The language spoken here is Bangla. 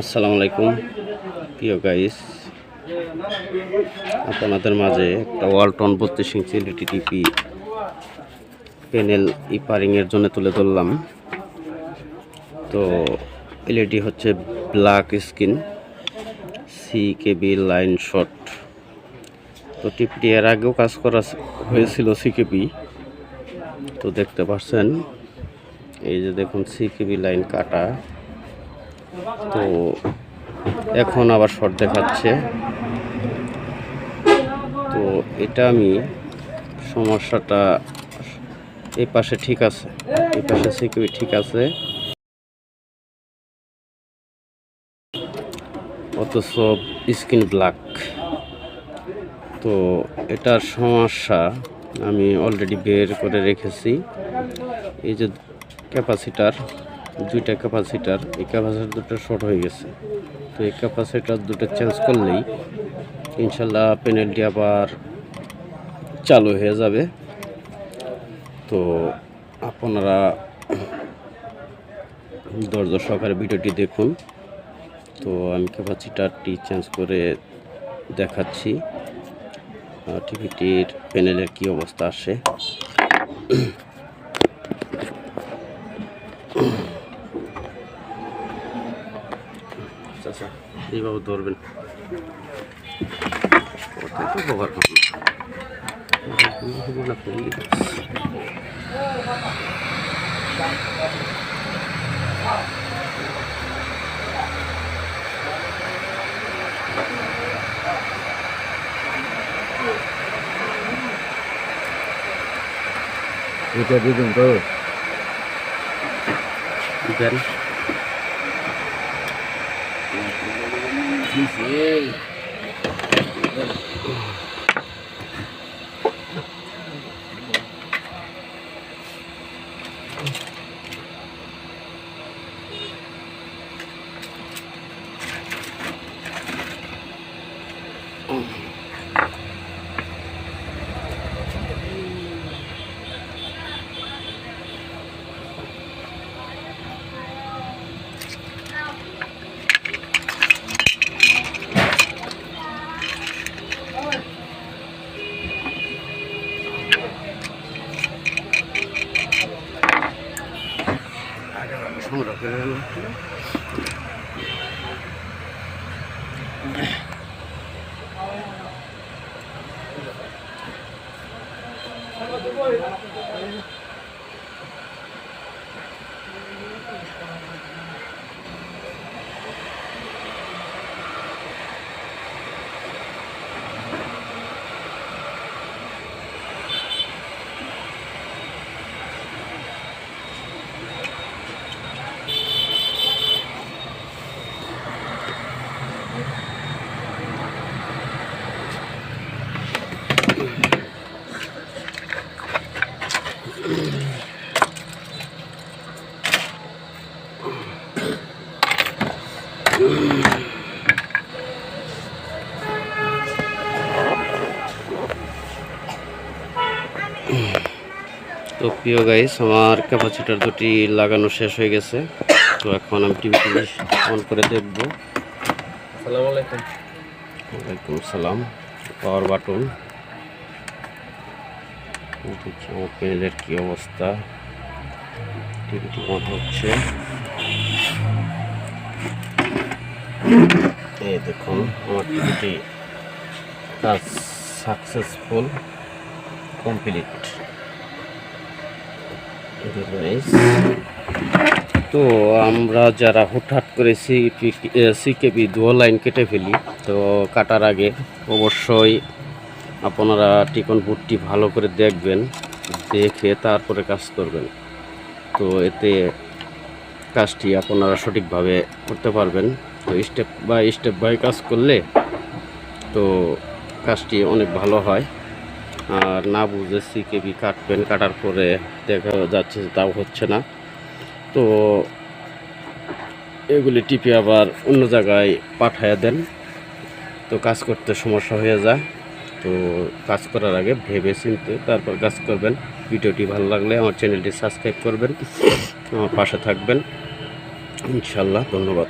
আসসালামু আলাইকুম প্রিয় গাইস আপনাদের মাঝে একটা ওয়ালটন বত্রিশ ইঞ্চি টিভি প্যানেল ইপারিংয়ের জন্য তুলে ধরলাম। তো এলইডি হচ্ছে black screen C KB line shot তো টিপটি এর আগেও কাজ করা হয়েছিল সিকেবি তো দেখতে পাচ্ছেন, এই যে দেখুন সিকেবি লাইন কাটা। তো এখন আবার শর্ট দেখাচ্ছে। তো এটা আমি সমস্যাটা এই পাশে ঠিক আছে। এই পাশে সিকিউরিটি ঠিক আছে। অথচ স্কিন ব্ল্যাক। তো এটার সমস্যা আমি অলরেডি বের করে রেখেছি। এই যে ক্যাপাসিটার দুইটা ক্যাপাসিটার এই ক্যাপাসিটার দুটো শর্ট হয়ে গেছে। তো এই ক্যাপাসিটার দুটো চেঞ্জ করলেই ইনশাল্লাহ প্যানেলটি আবার চালু হয়ে যাবে। তো আপনারা ধৈর্য সহকারে ভিডিওটি দেখুন। তো আমি ক্যাপাসিটারটি চেঞ্জ করে দেখাচ্ছি। টিভিটির প্যানেলের কি অবস্থা আসে। এইভাবে ধরবেন। কোথায় তো ব্যবহার করবেন না করলে এটা দিদিন তো দেন সংগ্রহ করে গেল তো প্রিয় গাইস আমার ক্যাপাসিটার দুটি লাগানো শেষ হয়ে গেছে। তো এখন আমি টিভিটি অন করে দেখব। আসসালামু আলাইকুম। ওয়ালাইকুম সালাম। পাওয়ার বাটন দেখছি আমার প্যানেলের কী অবস্থা। টিভিটি অন হচ্ছে। এই দেখুন, আমার টিভিটি কাজ সাকসেসফুল কমপ্লিট তো আমরা যারা হুটহাট করে সিকেপি দুয়ো লাইন কেটে ফেলি, তো কাটার আগে অবশ্যই আপনারা টিকন বুটটি ভালো করে দেখবেন, দেখে তারপরে কাজ করবেন। তো এতে কাজটি আপনারা সঠিকভাবে করতে পারবেন। তো স্টেপ বাই স্টেপ বাই কাজ করলে তো কাজটি অনেক ভালো হয়। আর না বুঝে সিকেবি কাটবেন কাটার পরে দেখা যাচ্ছে তাও হচ্ছে না। তো এগুলি টিপে আবার অন্য জায়গায় পাঠায় দেন। তো কাজ করতে সমস্যা হয়ে যায়। তো কাজ করার আগে ভেবে চিনতে তারপর কাজ করবেন। ভিডিওটি ভালো লাগলে আমার চ্যানেলটি সাবস্ক্রাইব করবেন। আমার পাশে থাকবেন। ইনশাল্লাহ ধন্যবাদ।